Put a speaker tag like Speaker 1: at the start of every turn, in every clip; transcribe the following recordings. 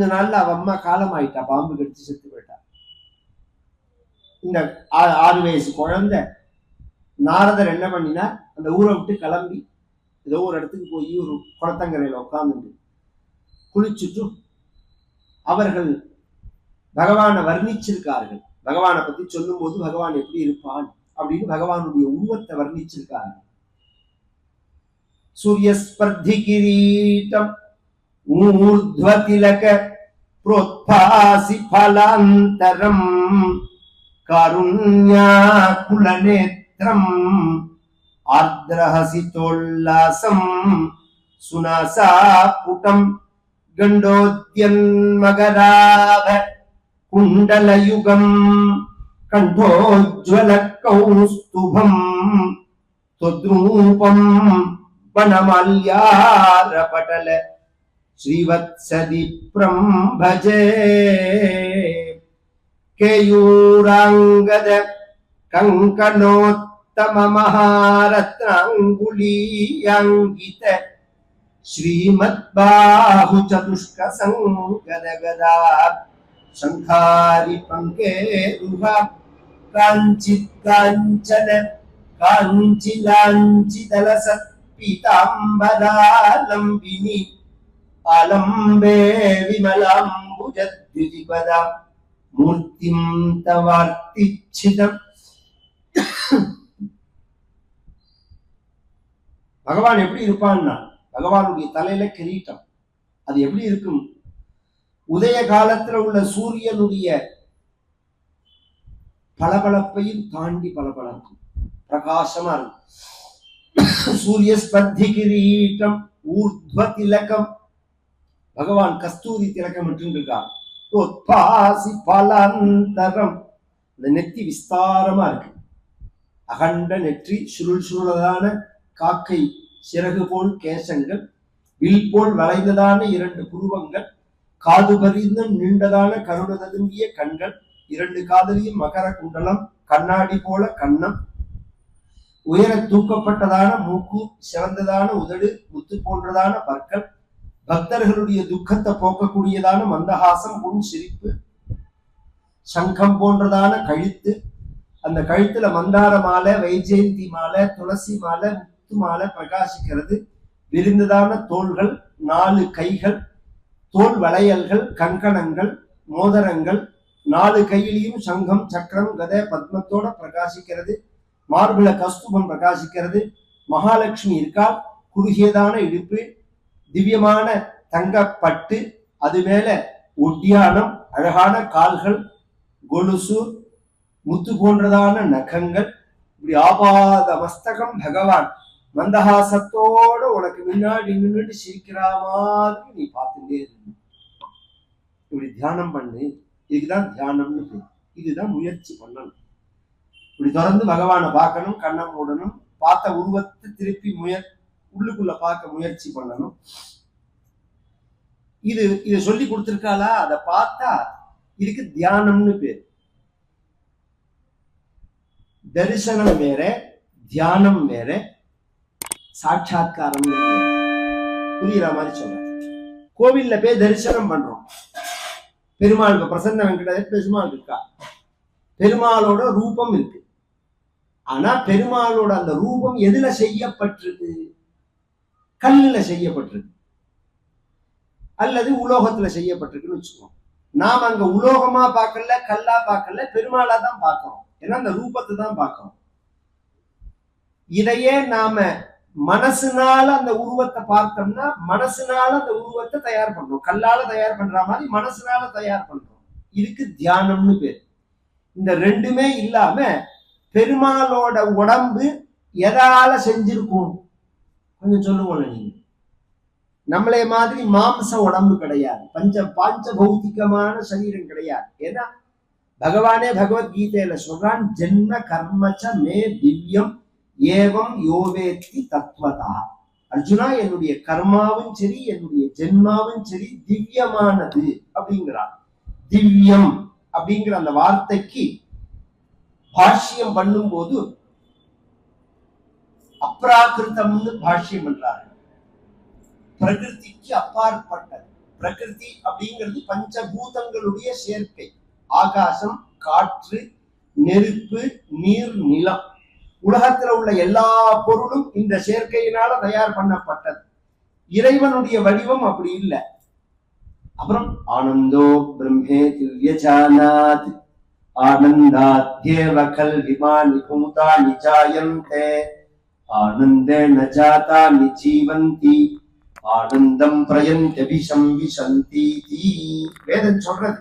Speaker 1: கொஞ்ச நாள்ல அவ அம்மா காலமாயிட்டா பாம்பு கடிச்சு செத்து போயிட்டா. இந்த ஆறு வயசு குழந்தை நாரதர் என்ன பண்ணினா அந்த ஊரை விட்டு கிளம்பி ஏதோ ஒரு இடத்துக்கு போய் ஒரு குளத்தங்கரையில் உட்காந்துட்டு குளிச்சுட்டு அவர்கள் பகவானை வர்ணிச்சிருக்கார்கள். பகவானை பத்தி சொல்லும் போது பகவான் எப்படி இருப்பான்? அப்படின்னு பகவானுடைய உருவத்தை வர்ணிச்சிருக்கார்கள் சூரியஸ்பர்தி கிரீட்டம் ஊர்த்வ திலக ప్రోత్సి ఫలాంతరం కారుణ్యాకులనేత్రం ఆర్ద్రహసితోల్లాసం సునాసాపుటం గండోద్యన్మగరాధ కుండలయుగం కంఠోజ్వల కౌస్తుభం తద్రూపం వనమల్యారపటల श्रीवत्सदीप्रं भजे केयूराङ्गद कङ्कणोत्तममहारत्नाङ्गुलीयाङ्गित श्रीमद्बाहुचतुष्कसङ्गदगदा शङ्खारि पङ्केरुह काञ्चित् काञ्चन काञ्चिलाञ्चिदलसत्पीताम्बरालम्बिनी அலம்பே விமலாம்புஜத்விதிபதா மூர்த்திம் தவார்த்திச்சிதம் பகவான் எப்படி இருப்பான்னா பகவானுடைய தலையில கிரீட்டம் அது எப்படி இருக்கும் உதய காலத்துல உள்ள சூரியனுடைய பளபளப்பையும் தாண்டி பளபளக்கும் பிரகாசமா இருக்கும் சூரிய ஸ்பர்தி கிரீட்டம் ஊர்த்வ திலகம் பகவான் கஸ்தூரி திலகம் இருக்கார் உத்பாசி பலாந்தரம். இந்த நெத்தி விஸ்தாரமா இருக்கு. அகண்ட நெற்றி சுருள் சுருளதான காக்கை சிறகு போல் கேசங்கள் வில் போல் வளைந்ததான இரண்டு புருவங்கள் காது பரிந்தும் நீண்டதான கருண ததும்பிய கண்கள் இரண்டு காதலியும் மகர குண்டலம் கண்ணாடி போல கண்ணம் உயர தூக்கப்பட்டதான மூக்கு சிறந்ததான உதடு முத்து போன்றதான பற்கள் பக்தர்களுடைய துக்கத்தை போக்கக்கூடியதான மந்தஹாசம் புன் சிரிப்பு சங்கம் போன்றதான கழுத்து. அந்த கழுத்துல மந்தார மாலை வைஜெயந்தி மாலை துளசி மாலை முத்து மாலை பிரகாசிக்கிறது. விரிந்ததான தோள்கள் நாலு கைகள் தோல் வளையல்கள் கங்கணங்கள் மோதரங்கள். நாலு கையிலையும் சங்கம் சக்கரம் கதை பத்மத்தோட பிரகாசிக்கிறது. மார்பிள கஸ்தூபம் பிரகாசிக்கிறது. மகாலட்சுமி இருக்கால் குறுகியதான இடுப்பு திவ்யமான தங்கப்பட்டு அது மேல ஒட்டியானம் அழகான கால்கள் கொலுசு முத்து போன்றதான நகங்கள். இப்படி ஆபாத மஸ்தகம் பகவான் மந்தஹாசத்தோட உனக்கு முன்னாடி நின்றுட்டு சிரிக்கிறா மாதிரி நீ பார்த்துட்டே இரு இப்படி தியானம் பண்ணு. இதுக்குதான் தியானம்னு பேர். இதுதான் முயற்சி பண்ணணும். இப்படி தொடர்ந்து பகவானை பார்க்கணும் கண்ணை மூடணும். பார்த்த உருவத்தை திருப்பி முயற்சி உள்ளுக்குள்ள பார்க்க முயற்சி பண்ணணும். இது இதை சொல்லி கொடுத்துருக்காளா? அதை பார்த்தா இதுக்கு தியானம்னு பேர். தரிசனம் வேற தியானம் வேற சாட்சா்காரம் புரியுற மாதிரி சொல்றேன் கோவில்ல போய் தரிசனம் பண்றோம். பெருமாள் இப்ப பிரசன்ன வெங்கட பெருமாள் இருக்கா? பெருமாளோட ரூபம் இருக்கு. ஆனா பெருமாளோட அந்த ரூபம் எதுல செய்யப்பட்டிருக்கு? கல்லுல செய்யப்பட்டிருக்கு. அல்லது உலோகத்துல செய்யப்பட்டிருக்குன்னு வச்சுக்கோம் நாம் அங்க உலோகமா பார்க்கல கல்லா பார்க்கல பெருமாளா தான் பார்க்கிறோம். ஏன்னா அந்த ரூபத்தை தான் பார்க்கிறோம். இதையே நாம மனசுனால அந்த உருவத்தை பார்த்தோம்னா மனசுனால அந்த உருவத்தை தயார் பண்றோம். கல்லால தயார் பண்ற மாதிரி மனசுனால தயார் பண்றோம். இதுக்கு தியானம்னு பேர். இந்த ரெண்டுமே இல்லாம பெருமாளோட உடம்பு எதால செஞ்சிருக்கும். கொஞ்சம் சொல்லுவோம்ல நீங்க நம்மளே மாதிரி மாம்ச உடம்பு கிடையாது. பஞ்ச பாஞ்ச பௌத்திகமான சரீரம் கிடையாது. ஏன்னா பகவானே பகவத்கீதையில சொல்றான் ஜென்ம கர்மச்ச மே திவ்யம் ஏவம் யோவேத்தி தத்வதா. அர்ஜுனா என்னுடைய கர்மாவும் சரி என்னுடைய ஜென்மாவும் சரி திவ்யமானது. அப்படிங்கிறான். திவ்யம் அப்படிங்கிற அந்த வார்த்தைக்கு பாஷ்யம் பண்ணும்போது அப்ராகிருத்தம்னு பாஷ்யம் பண்றாரு. பிரகிருதிக்கு அப்பாற்பட்டது. பிரகிருதி அப்படிங்கிறது பஞ்சபூதங்களுடைய சேர்க்கை. ஆகாசம் காற்று நெருப்பு நீர் நிலம். உலகத்துல உள்ள எல்லா பொருளும் இந்த சேர்க்கையினால தயார் பண்ணப்பட்டது. இறைவனுடைய வடிவம் அப்படி இல்லை. அப்புறம் ஆனந்தோ பிரம்மே திவ்யஜானாத் ஆனந்தாத்யேவ கல்விமானி பூதானி ஜாயந்தே ஆனந்தேன ஜாதானி ஜீவந்தி ஆனந்தம் பிரயந்தபிஷம் விசந்தி வேதம் சொல்றது.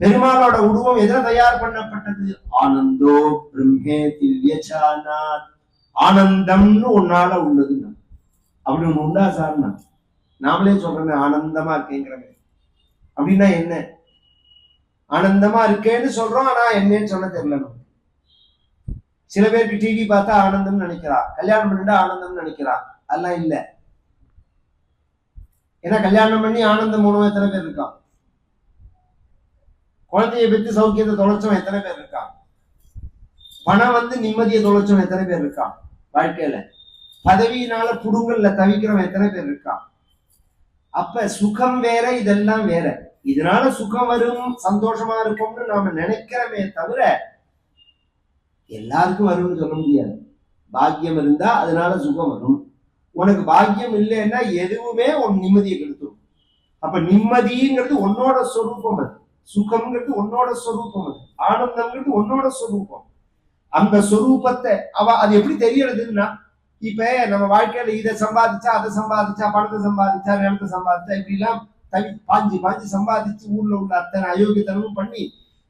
Speaker 1: பெருமாளோட உருவம் எதுல தயார் பண்ணப்பட்டது? ஆனந்தோ பிரம்மே திவ்யஜானாத். ஆனந்தம்னு உன்னால உள்ளதுன்னா அப்படி ஒண்ணு உண்டா சார்னா? நாமளே சொல்றோமே ஆனந்தமா இருக்கேங்கிறமே அப்படின்னா என்ன? ஆனந்தமா இருக்கேன்னு சொல்றோம் ஆனா என்னன்னு சொன்ன தெரியல சில பேருக்கு டிவி பார்த்தா ஆனந்தம்னு நினைக்கிறான் கல்யாணம் பண்ணிட்டா ஆனந்தம்னு நினைக்கிறான் அதெல்லாம் இல்ல. ஏன்னா கல்யாணம் பண்ணி ஆனந்தம் உணவு எத்தனை பேர் இருக்கான்? குழந்தைய பெற்று சௌக்கியத்தை தொலைச்சவன் எத்தனை பேர் இருக்கான்? பணம் வந்து நிம்மதியை தொலைச்சவன் எத்தனை பேர் இருக்கான்? வாழ்க்கையில. பதவியினால புடுங்கல்ல தவிக்கிறவன் எத்தனை பேர் இருக்கான்? அப்ப சுகம் வேற இதெல்லாம் வேற. இதனால சுகம் வரும் சந்தோஷமா இருக்கும்னு நாம நினைக்கிறோமே தவிர எல்லாருக்கும் வரும்னு சொல்ல முடியாது. பாக்கியம் இருந்தா அதனால சுகம் வரும். உனக்கு பாக்கியம் இல்லைன்னா எதுவுமே உன் நிம்மதியை கெடுத்துரும். அப்ப நிம்மதிங்கிறது உன்னோட சொரூபம் அது. சுகம்ங்கிறது உன்னோட சொரூபம் அது. ஆனந்தம்ங்கிறது உன்னோட சொரூபம். அந்த சொரூபத்தை அவ அது எப்படி தெரியறதுன்னா இப்ப நம்ம வாழ்க்கையில இதை சம்பாதிச்சா அதை சம்பாதிச்சா பணத்தை சம்பாதிச்சா நிலத்தை சம்பாதிச்சா இப்படி எல்லாம் தவி பாஞ்சு பாஞ்சு சம்பாதிச்சு ஊர்ல உள்ள அத்தனை அயோக்கியத்தனமும் பண்ணி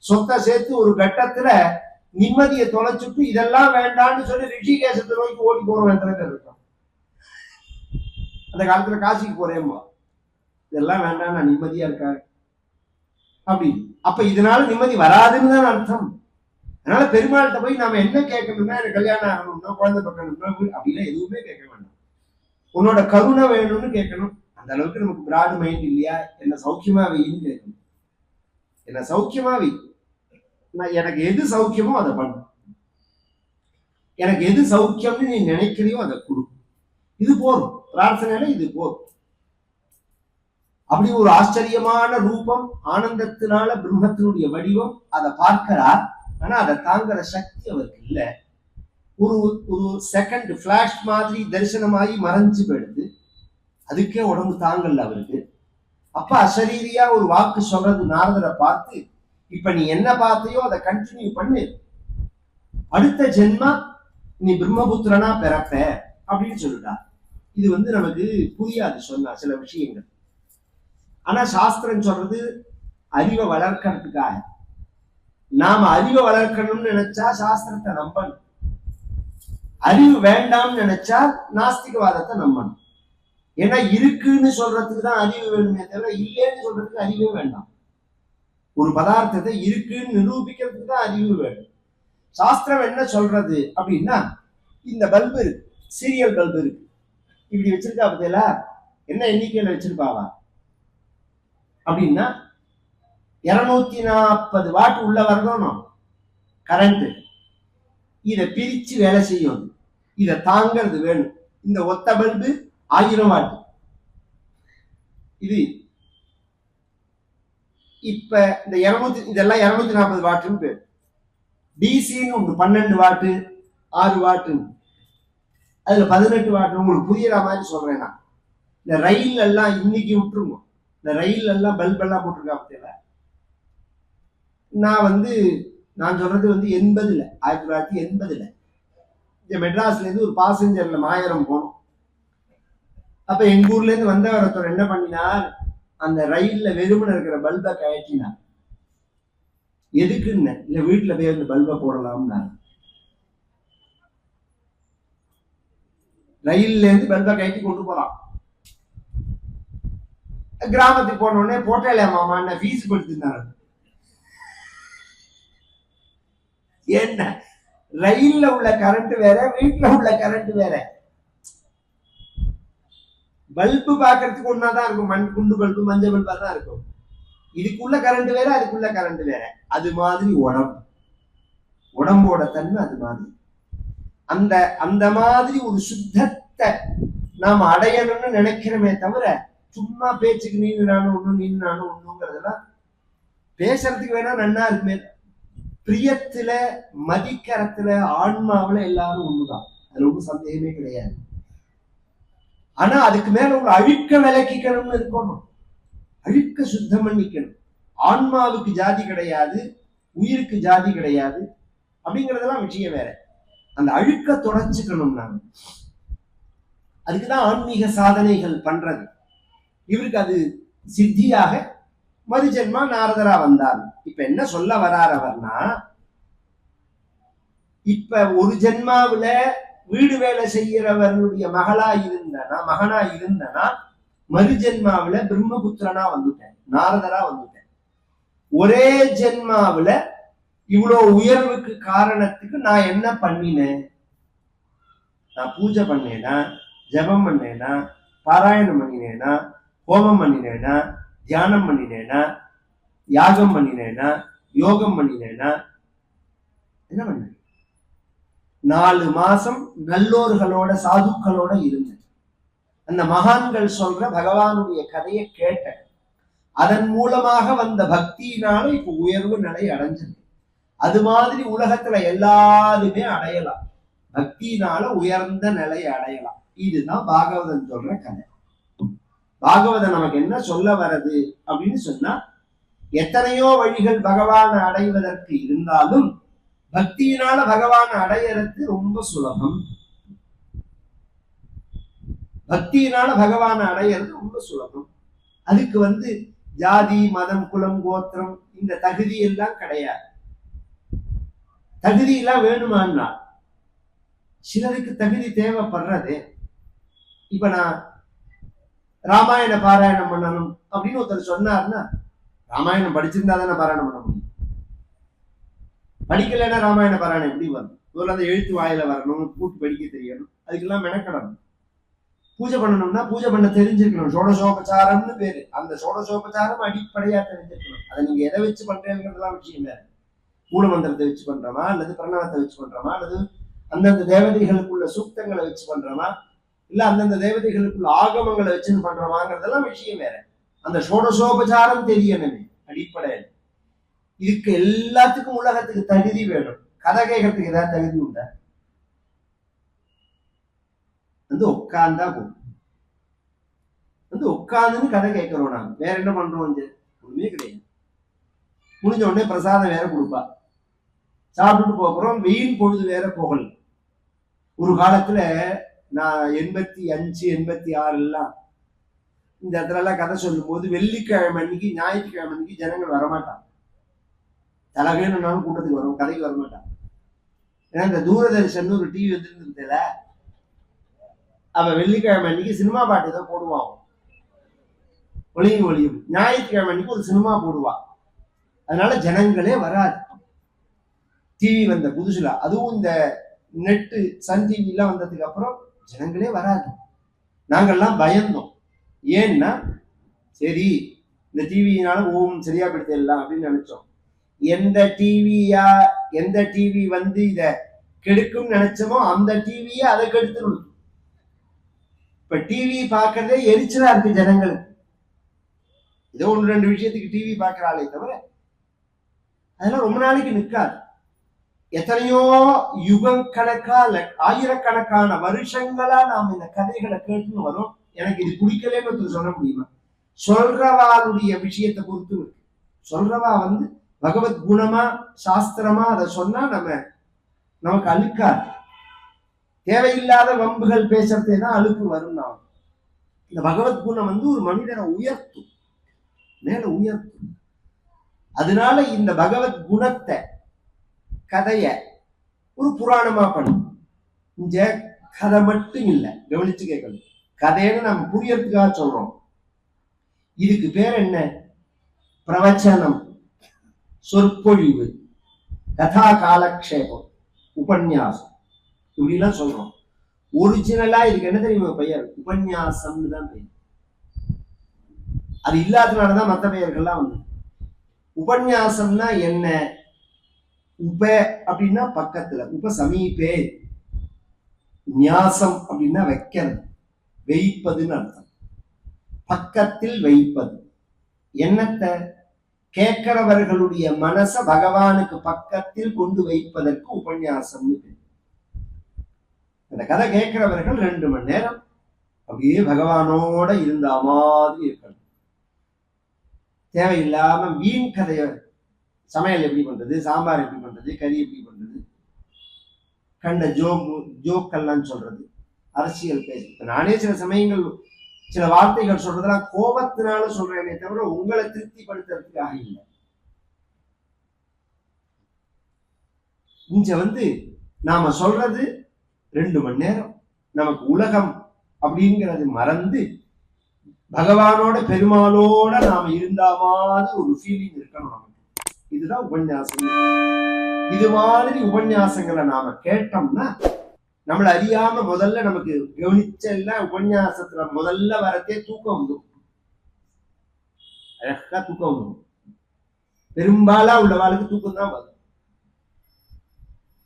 Speaker 1: சொத்தை சேர்த்து ஒரு கட்டத்துல நிம்மதியை தொலைச்சுட்டு இதெல்லாம் வேண்டாம்னு சொல்லி ரிஷிகேசத்தை நோக்கி ஓடி போறோம் எத்தனை பேர் இருக்கோம் அந்த காலத்துல காசிக்கு போறேம்மா. இதெல்லாம் வேண்டாம் நான் நிம்மதியா இருக்காரு அப்படி. அப்ப இதனால நிம்மதி வராதுன்னு தான் அர்த்தம். அதனால பெருமாள்கிட்ட போய் நாம என்ன கேட்கணும்னா எனக்கு கல்யாணம் ஆகணும்னா குழந்தை பக்கணும்னா அப்படிலாம் எதுவுமே கேட்க வேண்டாம். உன்னோட கருணை வேணும்னு கேட்கணும். அந்த அளவுக்கு நமக்கு பிராட் மைண்ட் இல்லையா? என்ன சௌக்கியமா வைன்னு கேட்கணும். என்ன சௌக்கியமா வை. நான் எனக்கு எது சௌக்கியமோ அதை பண்ணு. எனக்கு எது சௌக்கியம்னு நீ நினைக்கிறியோ அதை கொடு. இது போதும். பிரார்த்தனையில இது போதும். அப்படி ஒரு ஆச்சரியமான ரூபம் ஆனந்தத்தினால பிரம்மத்தினுடைய வடிவம் அதை பார்க்கிறார். ஆனா அதை தாங்குற சக்தி அவருக்கு இல்ல. ஒரு ஒரு செகண்ட் பிளாஷ் மாதிரி தரிசனமாகி மறைஞ்சு போயிடுது. அதுக்கே உடம்பு தாங்கல அவருக்கு. அப்ப அசரீரியா ஒரு வாக்கு சொல்றது நாரதரை பார்த்து இப்ப நீ என்ன பார்த்தையோ அதை கண்டினியூ பண்ணு. அடுத்த ஜென்மா நீ பிரம்மபுத்திரனா பிறப்ப அப்படின்னு சொல்லிட்டா இது வந்து நமக்கு புரியாது சொன்னா சில விஷயங்கள். ஆனா சாஸ்திரம் சொல்றது அறிவை வளர்க்கறதுக்காக. நாம அறிவை வளர்க்கணும்னு நினைச்சா சாஸ்திரத்தை நம்பணும். அறிவு வேண்டாம்னு நினைச்சா நாஸ்திகவாதத்தை நம்பணும். ஏன்னா இருக்குன்னு சொல்றதுக்கு தான் அறிவு வேணுமே தவிர இல்லைன்னு சொல்றதுக்கு அறிவே வேண்டாம். ஒரு பதார்த்தத்தை இருக்குன்னு நிரூபிக்கிறதுக்கு தான் அறிவு வேணும் சாஸ்திரம் என்ன சொல்றது அப்படின்னா இந்த பல்பு இருக்கு சீரியல் பல்பு இருக்கு. இப்படி வச்சிருக்கா பார்த்தீங்களா? என்ன எண்ணிக்கையில வச்சிருப்பாவா? அப்படின்னா இருநூத்தி நாற்பது வாட் உள்ள வரணும். கரண்ட் இதை பிரிச்சு வேலை செய்யும். இதை தாங்கிறது வேணும். இந்த ஒத்த பல்பு ஆயிரம் வாட். இது இப்ப இந்த இருநூத்தி இதெல்லாம் இருநூத்தி நாற்பது வாட்டுன்னு பேர். டிசின்னு ஒன்று பன்னெண்டு வாட்டு ஆறு வாட்டுன்னு. அதுல பதினெட்டு வாட்டு உங்களுக்கு புரியற மாதிரி சொல்றேன் நான். இந்த ரயில் எல்லாம் இன்னைக்கு விட்டுருங்க. இந்த ரயில் எல்லாம் பல்ப் எல்லாம் போட்டிருக்கா பார்த்தீங்களா நான் வந்து நான் சொல்றது வந்து எண்பதுல ஆயிரத்தி தொள்ளாயிரத்தி எண்பதுல. இந்த மெட்ராஸ்ல இருந்து ஒரு பாசஞ்சர்ல மாயரம் போனோம். அப்ப எங்க ஊர்ல இருந்து வந்தவர் ஒருத்தர் என்ன பண்ணினார்? அந்த ரயில்ல வெறுமனை இருக்கிற பல்பை கழட்டினார் எதுக்குன்னு? இல்லை வீட்டில் போய் அந்த பல்பை போடலாம்னா. ரயில்ல இருந்து பல்பை கழட்டி கொண்டு போறான் கிராமத்துக்கு போன உடனே போட்டாலே மாமா என்ன ஃபீஸ் கொடுத்துருந்தாரு. என்ன? ரயில்ல உள்ள கரண்ட் வேற வீட்டுல உள்ள கரண்ட் வேற. பல்பு பாக்குறதுக்கு ஒன்னாதான் இருக்கும். மண் குண்டு பல்பு மஞ்சள் பல்பா தான் இருக்கும். இதுக்குள்ள கரண்ட் வேற அதுக்குள்ள கரண்ட் வேற. அது மாதிரி உடம்பு. உடம்போட தன்மை அது மாதிரி. அந்த அந்த மாதிரி ஒரு சுத்தத்தை நாம் அடையணும்னு நினைக்கிறோமே தவிர சும்மா பேச்சுக்கு நீ நானும் ஒண்ணு நீ நானும் ஒண்ணுங்கிறதெல்லாம் பேசுறதுக்கு வேணா நன்னா இருக்குமே. பிரியத்துல மதிக்கரத்துல ஆன்மாவில எல்லாரும் ஒண்ணுதான். அதுல ஒன்றும் சந்தேகமே கிடையாது. ஆனா அதுக்கு மேல உங்க அழுக்க விளக்கிக்கணும்னு இருக்கணும். அழுக்க சுத்தம் பண்ணிக்கணும். ஆன்மாவுக்கு ஜாதி கிடையாது உயிருக்கு ஜாதி கிடையாது அப்படிங்கறதெல்லாம் விஷயம் வேற. அந்த அழுக்க தொடச்சுக்கணும் நாம. அதுக்குதான் ஆன்மீக சாதனைகள் பண்றது. இவருக்கு அது சித்தியாக மறுஜென்மா நாரதரா வந்தார். இப்ப என்ன சொல்ல வரார் அவர்னா இப்ப ஒரு ஜென்மாவில வீடு வேலை செய்யறவர்களுடைய மகளா இருந்தனா மகனா இருந்தனா மறுஜென்மாவுல பிரம்மபுத்திரனா வந்துட்டேன் நாரதரா வந்துட்டேன். ஒரே ஜென்மாவில இவ்வளோ உயர்வுக்கு காரணத்துக்கு நான் என்ன பண்ணினேன்? நான் பூஜை பண்ணேனா ஜெபம் பண்ணேனா பாராயணம் பண்ணினேனா ஹோமம் பண்ணினேனா தியானம் பண்ணினேனா யாகம் பண்ணினேனா யோகம் பண்ணினேனா என்ன பண்ணேன்? நாலு மாசம் நல்லோர்களோட சாதுக்களோட இருந்தேன் அந்த மகான்கள் சொல்ற பகவானுடைய கதையை கேட்டேன். அதன் மூலமாக வந்த பக்தியினால இப்ப உயர்வு நிலை அடைஞ்சது. அது மாதிரி உலகத்துல எல்லாருமே அடையலாம். பக்தியினால உயர்ந்த நிலை அடையலாம். இதுதான் பாகவதன் சொல்ற கதை. பாகவதன் நமக்கு என்ன சொல்ல வர்றது அப்படின்னு சொன்னா எத்தனையோ வழிகள் பகவான் அடைவதற்கு இருந்தாலும் பக்தியினால பகவான் அடையறது ரொம்ப சுலபம். பக்தியினால பகவான் அடையிறது ரொம்ப சுலபம். அதுக்கு வந்து ஜாதி மதம் குலம் கோத்திரம் இந்த தகுதி எல்லாம் கிடையாது. தகுதி எல்லாம் வேணுமான்னா சிலருக்கு தகுதி தேவைப்படுறது. இப்ப நான் ராமாயண பாராயணம் பண்ணணும் அப்படின்னு ஒருத்தர் சொன்னார்னா ராமாயணம் படிச்சிருந்தா தானே பாராயணம் பண்ண முடியும். படிக்கலைன்னா ராமாயண பாராயணம் எப்படி வரும்? முதல்ல அந்த எழுத்து வாயில வரணும் கூட்டு படிக்க தெரியணும் அதுக்கெல்லாம் மெனக்கடணும். பூஜை பண்ணணும்னா பூஜை பண்ண தெரிஞ்சிருக்கணும். சோடசோபச்சாரம்னு பேரு. அந்த சோடசோபச்சாரம் அடிப்படையா தெரிஞ்சிருக்கணும். அதை நீங்க எதை வச்சு பண்றீங்கிறதுலாம் விஷயம் வேறு மூல மந்திரத்தை வச்சு பண்றோமா? அல்லது பிரணவத்தை வச்சு பண்றோமா? அல்லது அந்தந்த தேவதைகளுக்குள்ள சூக்தங்களை வச்சு பண்றோமா? இல்ல அந்தந்த தேவதைகளுக்குள்ள ஆகமங்களை வச்சு பண்றோமாங்கிறதெல்லாம் விஷயம் வேற. அந்த சோடசோபச்சாரம் தெரியணுமே அடிப்படையில். இதுக்கு எல்லாத்துக்கும் உலகத்துக்கு தகுதி வேணும். கதை கேட்கறதுக்கு ஏதாவது தகுதி உண்டா? வந்து உட்கார்ந்தா போதும். வந்து உட்கார்ந்துன்னு கதை கேட்கிறோம் நாங்க. வேற என்ன பண்றோம் ஒண்ணுமே கிடையாது. முடிஞ்ச உடனே பிரசாதம் வேற கொடுப்பா. சாப்பிட்டுட்டு போகிறோம் வெயில் பொழுது வேற போகல ஒரு காலத்துல நான் எண்பத்தி அஞ்சு எண்பத்தி ஆறுலாம் இந்த இடத்துல எல்லாம் கதை சொல்லும் போது வெள்ளிக்கிழமை அன்னைக்கு ஞாயிற்றுக்கிழமை அன்னைக்கு ஜனங்கள் வரமாட்டாங்க. தலகேனாலும் கூட்டத்துக்கு வரும் வர மாட்டான். ஏன்னா இந்த தூரதர்ஷன் ஒரு டிவி வந்துருந்ததுல அவன் வெள்ளிக்கிழமை அன்னைக்கு சினிமா பாட்டு தான் போடுவான். ஒளியும் ஒளியும். ஞாயிற்றுக்கிழமை அன்னைக்கு ஒரு சினிமா போடுவான் அதனால ஜனங்களே வராது. டிவி வந்த புதுசுல. அதுவும் இந்த நெட்டு சன் டிவி எல்லாம் வந்ததுக்கு அப்புறம் ஜனங்களே வராது. நாங்கள்லாம் பயந்தோம். ஏன்னா சரி இந்த டிவியினால ஓம் சரியா படுத்திடலாம் அப்படின்னு நினைச்சோம். எந்த டிவியா எந்த டிவி வந்து இத கெடுக்கும் நினைச்சோமோ அந்த டிவியை அதை கெடுத்துடும் இப்ப டிவி பார்க்கறதே எரிச்சலா இருக்கு ஜனங்களுக்கு ஏதோ ஒன்று ரெண்டு விஷயத்துக்கு டிவி பார்க்கறாளே தவிர அதெல்லாம் ரொம்ப நாளைக்கு நிற்காது எத்தனையோ யுகம் கணக்கா ஆயிரக்கணக்கான வருஷங்களா நாம் இந்த கதைகளை கேட்டுன்னு வரோம். எனக்கு இது பிடிக்கலன்னு சொல்ல முடியுமா? சொல்றவாளுடைய விஷயத்தை பொறுத்து இருக்கு. சொல்றவா வந்து பகவத் குணமா சாஸ்திரமா அதை சொன்னா நம்ம நமக்கு அழுக்காது. தேவையில்லாத வம்புகள் பேசுறதே தான் அழுக்கு வரும் நாம் இந்த பகவத் குணம் வந்து ஒரு மனிதனை உயர்த்தும். மேல உயர்த்தும். அதனால இந்த பகவத் குணத்தை கதைய ஒரு புராணமா பண்ணும். இந்த கதை மட்டும் இல்லை கவனிச்சு கேட்கணும். கதைன்னு நம்ம புரியறதுக்காக சொல்றோம். இதுக்கு பேர் என்ன? பிரவச்சனம். சொற்பொழிவு கதா காலக்ஷேபம் உபன்யாசம். இப்படிலாம் சொல்றோம். ஒரிஜினலா இதுக்கு என்ன தெரியுமா பெயர்? உபன்யாசம்னு தான் பெயர். அது இல்லாதனாலதான் மற்ற பெயர்கள்லாம் வந்து உபன்யாசம்னா என்ன? உப அப்படின்னா பக்கத்துல உப சமீபே. நியாசம் அப்படின்னா வைக்கிறது வைப்பதுன்னு அர்த்தம். பக்கத்தில் வைப்பது. என்னத்தை? கேட்கிறவர்களுடைய மனச பகவானுக்கு பக்கத்தில் கொண்டு வைப்பதற்கு உபன்யாசம் அந்த கதை கேட்கிறவர்கள் ரெண்டு மணி நேரம் அப்படியே பகவானோட இருந்த மாதிரி இருக்கணும். தேவையில்லாம வீண் கதைய சமையல் எப்படி பண்றது சாம்பார் எப்படி பண்றது கறி எப்படி பண்றது கண்ட ஜோக் ஜோக்கெல்லாம் சொல்றது அரசியல் பேச. நானே சில சமயங்கள் சில வார்த்தைகள் சொல்றதெல்லாம் கோபத்தினால சொல்றேனே தவிர உங்களை திருப்திப்படுத்துறதுக்காக இல்லை. இங்க வந்து நாம சொல்றது ரெண்டு மணி நேரம். நமக்கு உலகம் அப்படிங்கிறது மறந்து பகவானோட பெருமாளோட நாம இருந்தா மாதிரி ஒரு ஃபீலிங் இருக்கணும் நமக்கு. இதுதான் உபன்யாசம். இது மாதிரி உபன்யாசங்களை நாம கேட்டோம்னா நம்மள அறியாம முதல்ல நமக்கு கவனிச்ச உபன்யாசத்துல முதல்ல வரத்தே தூக்கம் வந்துடும் அழகா தூக்கம் வந்துடும் பெரும்பாலா உள்ளவாளுக்கு தூக்கம் தான் வரும்.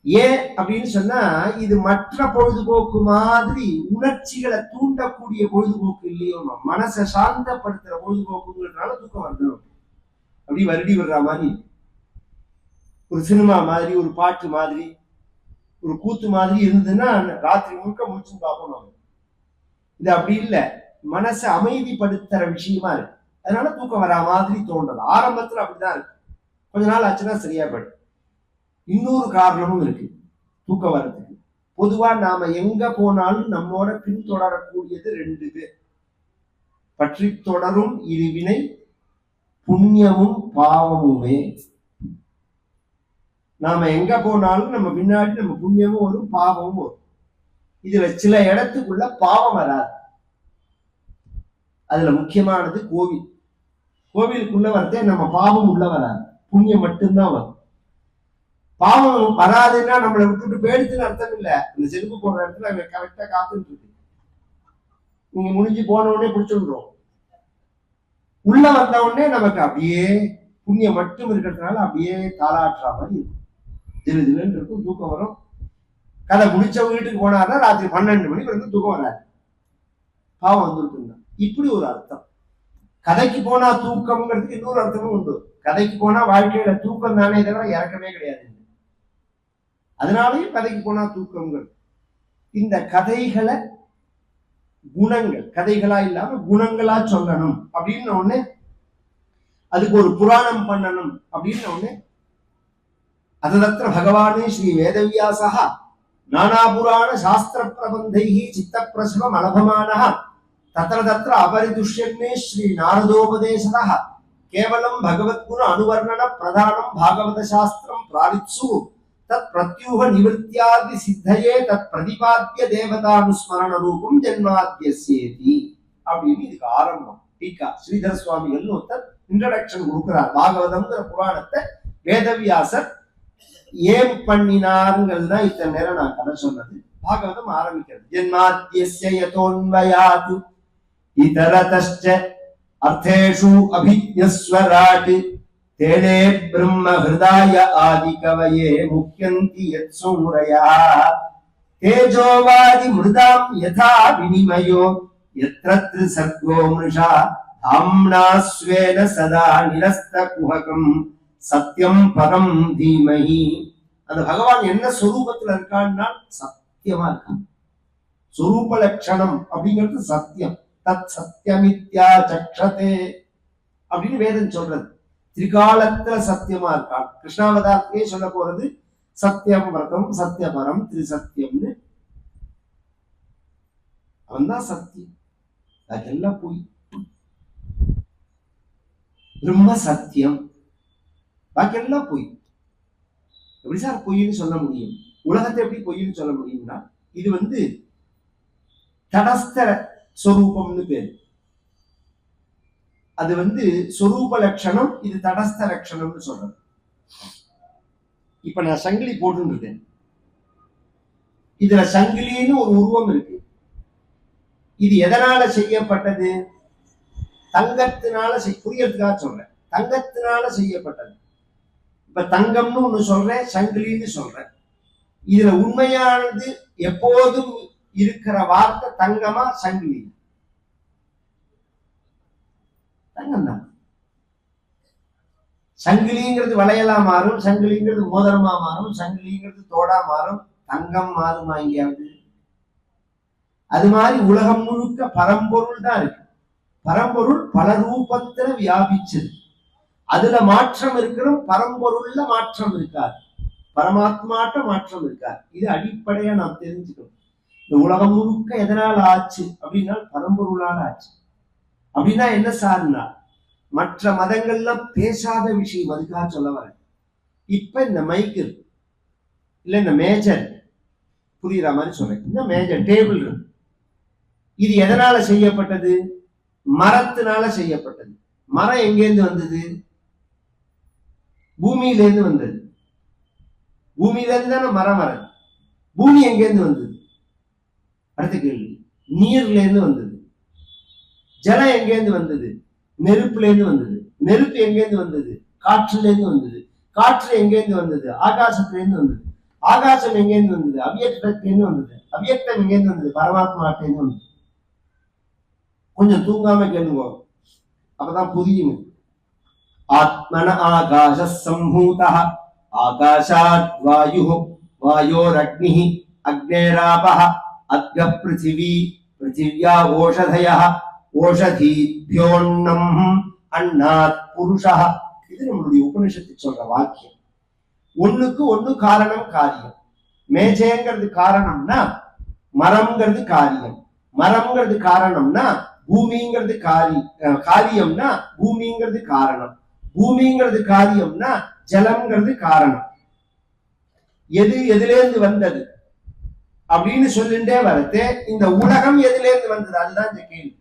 Speaker 1: ஏன் அப்படின்னு சொன்னா இது மற்ற பொழுதுபோக்கு மாதிரி உணர்ச்சிகளை தூண்டக்கூடிய பொழுதுபோக்கு இல்லையோ மனசை சாந்தப்படுத்துற பொழுதுபோக்குங்கிறதுனால தூக்கம் வருது அப்படி வருடி விடுற மாதிரி ஒரு சினிமா மாதிரி ஒரு பாட்டு மாதிரி ஒரு கூத்து மாதிரி இருந்ததுன்னா ராத்திரி முழுக்க முடிச்சு பார்க்கணும் இது அப்படி இல்லை. மனசை அமைதிப்படுத்துற விஷயமா இருக்கு. அதனால தூக்கம் வரா மாதிரி தோன்றது. ஆரம்பத்துல அப்படிதான் இருக்கு. கொஞ்ச நாள் ஆச்சுன்னா சரியா போயிடும். இன்னொரு காரணமும் இருக்கு. தூக்கம் வர்றதுக்கு. பொதுவா நாம எங்க போனாலும் நம்மோட பின்தொடரக்கூடியது ரெண்டு பேர். பற்றி தொடரும் இருவினை புண்ணியமும் பாவமுமே. நாம எங்க போனாலும் நம்ம பின்னாடி நம்ம புண்ணியமும் வரும் பாவமும் வரும். இதுல சில இடத்துக்குள்ள பாவம் வராது. அதுல முக்கியமானது கோவில். கோவிலுக்குள்ள வரதே நம்ம பாவம் உள்ள வராது. புண்ணியம் மட்டும்தான் வரும். பாவம் வராதுன்னா நம்மளை விட்டுட்டு போயிடுச்சுன்னு அர்த்தம் இல்லை. இந்த செருப்பு போடுற இடத்துல அவங்க கரெக்டா காத்துட்டு இருக்கு. நீங்க முடிஞ்சு போன உடனே பிடிச்சிடுறோம் உள்ள வந்த உடனே நமக்கு அப்படியே புண்ணியம் மட்டும் இருக்கிறதுனால அப்படியே தாளாட்டுற மாதிரி இருக்கும். திரு திருன்னு இருக்கும் தூக்கம் வரும். கதை முடிச்ச வீட்டுக்கு போனார்னா ராத்திரி பன்னெண்டு மணிக்கு வந்து தூக்கம் வராது. பாவம் வந்துருக்குங்க இப்படி ஒரு அர்த்தம். கதைக்கு போனா தூக்கம்ங்கிறதுக்கு இன்னொரு அர்த்தமும் உண்டு. கதைக்கு போனா வாழ்க்கையில தூக்கம் தானே தவிர இறக்கமே கிடையாது. அதனாலேயும் கதைக்கு போனா தூக்கங்கள் இந்த கதைகளை குணங்கள் கதைகளா இல்லாம குணங்களா சொல்லணும். அப்படின்னு ஒண்ணு அதுக்கு ஒரு புராணம் பண்ணணும் அப்படின்னு ஒண்ணு அததத்திர பகவானே ஸ்ரீ வேதவியாசா. நானா புராண சாஸ்திர பிரபந்தை சித்த பிரசவம் அலபமான தத்திர தத்திர அபரிதுஷ்யன்னே ஸ்ரீ நாரதோபதேசதா கேவலம் பகவத்குண அனுவர்ணன பிரதானம் பாகவத சாஸ்திரம் பிராவித்சு தத் பிரத்யூக நிவர்த்தியாதி சித்தையே தத் பிரதிபாத்திய தேவதானுஸ்மரண ரூபம் ஜென்மாத்தியசேதி அப்படின்னு இதுக்கு ஆரம்பம். டீகா ஸ்ரீதர சுவாமிகள் ஒருத்தர் இன்ட்ரடக்ஷன் கொடுக்கிறார். பாகவதம்ங்கிற புராணத்தை வேதவியாசர் ஏன் பண்ணினாருங்கிறது தான் இத்தனை நேரம் நான் கதை சொன்னது. பாகவதம் ஆரம்பிக்கிறது. ஜென்மாத்தியஸ்ய யதோன்வயாத் இதரதஷ்ட அர்த்தேஷு அபிஜஸ்வராட் தேனே பிரம்ம ஹிருதாய ஆதி கவயே முக்கியந்தி யத் சுமுரையா தேஜோவாதி மிருதாம் யதா வினிமயோ எத்திர சர்க்கோ மிருஷா. தாம்னா ஸ்வேன சதா நிலஸ்த குஹகம் சத்தியம் பரம் தீமகி அந்த பகவான் என்ன சொரூபத்துல இருக்கான்னா சத்தியமா இருக்கான். சொரூப லட்சணம் அப்படிங்கிறது சத்தியம். தத் சத்தியமித்யா சக்ஷதே அப்படின்னு வேதம் சொல்றது. திரிகாலத்துல சத்தியமா இருக்கான். கிருஷ்ணாவதாரத்திலே சொல்ல போறது சத்தியம் விரதம் சத்தியபரம் திரிசத்தியம்னு. அவன் தான் சத்தியம் அதெல்லாம் போய். பிரம்ம சத்தியம். பாக்கியெல்லாம் பொய். எப்படி சார் பொய்ன்னு சொல்ல முடியும்? உலகத்தை எப்படி பொய்ன்னு சொல்ல முடியும்னா இது வந்து தடஸ்த சொரூபம்னு அது வந்து சொரூப லட்சணம் இது தடஸ்த லட்சணம்னு சொல்றது. இப்ப நான் சங்கிலி போட்டுருக்கேன் இதுல சங்கிலின்னு ஒரு உருவம் இருக்கு. இது எதனால செய்யப்பட்டது? தங்கத்தினால செய் புரியறதுக்காக சொல்றேன். தங்கத்தினால செய்யப்பட்டது. இப்ப தங்கம்னு ஒண்ணு சொல்றேன் சங்கிலின்னு சொல்றேன். இதுல உண்மையானது எப்போதும் இருக்கிற வார்த்தை தங்கமா சங்கிலி தங்கம் தான் சங்கிலிங்கிறது வளையலா மாறும் சங்கிலிங்கிறது மோதிரமா மாறும் சங்கிலிங்கிறது தோடா மாறும் தங்கம் மாறுமா எங்கேயாவது? அது மாதிரி உலகம் முழுக்க பரம்பொருள் தான் இருக்கு. பரம்பொருள் பல ரூபத்துல வியாபிச்சது. அதுல மாற்றம் இருக்கிறோம் பரம்பொருள்ல மாற்றம் இருக்காது. பரமாத்மாட்ட மாற்றம் இருக்காது. இது அடிப்படையா நாம் தெரிஞ்சுக்கணும். இந்த உலகம் முழுக்க எதனால் ஆச்சு? அப்படின்னா பரம்பொருளால் ஆச்சு. அப்படின்னா என்ன சார்னா மற்ற மதங்கள்லாம் பேசாத விஷயம் அதுக்காக சொல்ல வரேன். இப்ப இந்த மைக் இல்ல இந்த மேஜர் புரியுற மாதிரி சொல்றேன். இந்த மேஜர் டேபிள் இது எதனால செய்யப்பட்டது? மரத்தினால செய்யப்பட்டது. மரம் எங்கேருந்து வந்தது? பூமியிலேருந்து வந்தது. பூமியிலேருந்து தானே மரம் வர்றது பூமி எங்கேருந்து வந்தது? அடுத்த கேள்வி. நீர்ல இருந்து வந்தது. ஜலம் எங்கேருந்து வந்தது? நெருப்புலேருந்து வந்தது. நெருப்பு எங்கேருந்து வந்தது? காற்றுலேருந்து வந்தது. காற்று எங்கேருந்து வந்தது? ஆகாசத்துல இருந்து வந்தது. ஆகாசம் எங்கேருந்து வந்தது? அவ்வியக்தத்திலிருந்து வந்தது. அவ்வியக்தம் எங்கேருந்து வந்தது? பரமாத்மாட்டேருந்து வந்தது. கொஞ்சம் தூங்காம கேளுங்க. அப்பதான் புரியுங்க. ஆத்மன ஆகாச சம்பூத ஆகாஷாத் வாயு வாயோரக்னி அக்னேராப அத்ய பிருத்திவி பிருத்திவியா ஓஷதய ஓஷதீபியோன்னம் அண்ணாத் புருஷா இது நம்மளுடைய உபனிஷத்து சொல்ற வாக்கியம் ஒண்ணுக்கு ஒண்ணு காரணம் காரியம் மேஜைங்கிறது காரணம்னா மரம்ங்கிறது காரியம் மரம்ங்கிறது காரணம்னா பூமிங்கிறது காரி அஹ் காரியம்னா பூமிங்கிறது காரணம் பூமிங்கிறது காரியம்னா ஜலம்ங்கிறது காரணம். எது எதுலேருந்து வந்தது? அப்படின்னு சொல்லிட்டே வரது இந்த உலகம் எதுலேருந்து வந்தது அதுதான் இந்த கேள்வி.